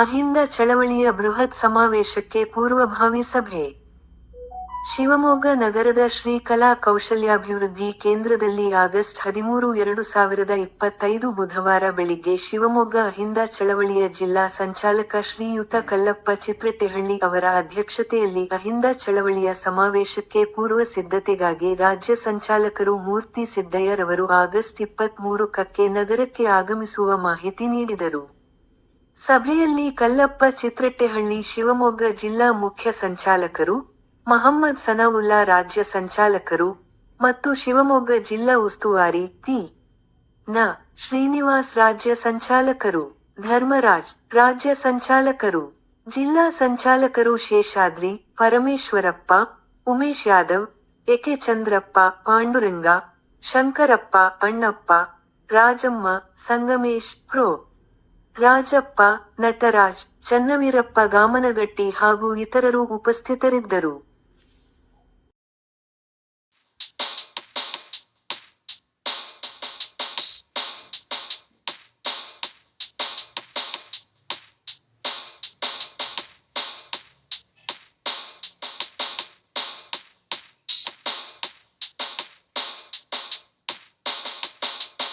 ಅಹಿಂದ ಚಳವಳಿಯ ಬೃಹತ್ ಸಮಾವೇಶಕ್ಕೆ ಪೂರ್ವಭಾವಿ ಸಭೆ. ಶಿವಮೊಗ್ಗ ನಗರದ ಶ್ರೀ ಕಲಾ ಕೌಶಲ್ಯಾಭಿವೃದ್ಧಿ ಕೇಂದ್ರದಲ್ಲಿ ಆಗಸ್ಟ್ ಹದಿಮೂರು, ಎರಡು ಸಾವಿರದ ಇಪ್ಪತ್ತೈದು ಬುಧವಾರ ಬೆಳಿಗ್ಗೆ ಶಿವಮೊಗ್ಗ ಅಹಿಂದ ಚಳವಳಿಯ ಜಿಲ್ಲಾ ಸಂಚಾಲಕ ಶ್ರೀಯುತ ಕಲ್ಲಪ್ಪ ಚಿತ್ರಟೆಹಳ್ಳಿ ಅವರ ಅಧ್ಯಕ್ಷತೆಯಲ್ಲಿ ಅಹಿಂದ ಚಳವಳಿಯ ಸಮಾವೇಶಕ್ಕೆ ಪೂರ್ವ ಸಿದ್ಧತೆಗಾಗಿ ರಾಜ್ಯ ಸಂಚಾಲಕರು ಮೂರ್ತಿ ಸಿದ್ದಯ್ಯರವರು ಆಗಸ್ಟ್ ಇಪ್ಪತ್ಮೂರಕ್ಕೆ ನಗರಕ್ಕೆ ಆಗಮಿಸುವ ಮಾಹಿತಿ ನೀಡಿದರು. ಸಭೆಯಲ್ಲಿ ಕಲ್ಲಪ್ಪ ಚಿತ್ರಟ್ಟೆಹಳ್ಳಿ ಶಿವಮೊಗ್ಗ ಜಿಲ್ಲಾ ಮುಖ್ಯ ಸಂಚಾಲಕರು, ಮಹಮ್ಮದ್ ಸನಾವುಲ್ಲಾ ರಾಜ್ಯ ಸಂಚಾಲಕರು ಮತ್ತು ಶಿವಮೊಗ್ಗ ಜಿಲ್ಲಾ ಉಸ್ತುವಾರಿ ತಿ ನ. ಶ್ರೀನಿವಾಸ್ ರಾಜ್ಯ ಸಂಚಾಲಕರು, ಧರ್ಮರಾಜ್ ರಾಜ್ಯ ಸಂಚಾಲಕರು, ಜಿಲ್ಲಾ ಸಂಚಾಲಕರು Seshadri, Parameshwarappa, Umesh Yadav, A K Chandrappa, Panduranga, Shankarappa, Annappa, Rajamma, Sangamesh prof. Rajappa Nataraj Channaveerappa Gamanagatti ಹಾಗೂ ಇತರರು ಉಪಸ್ಥಿತರಿದ್ದರು.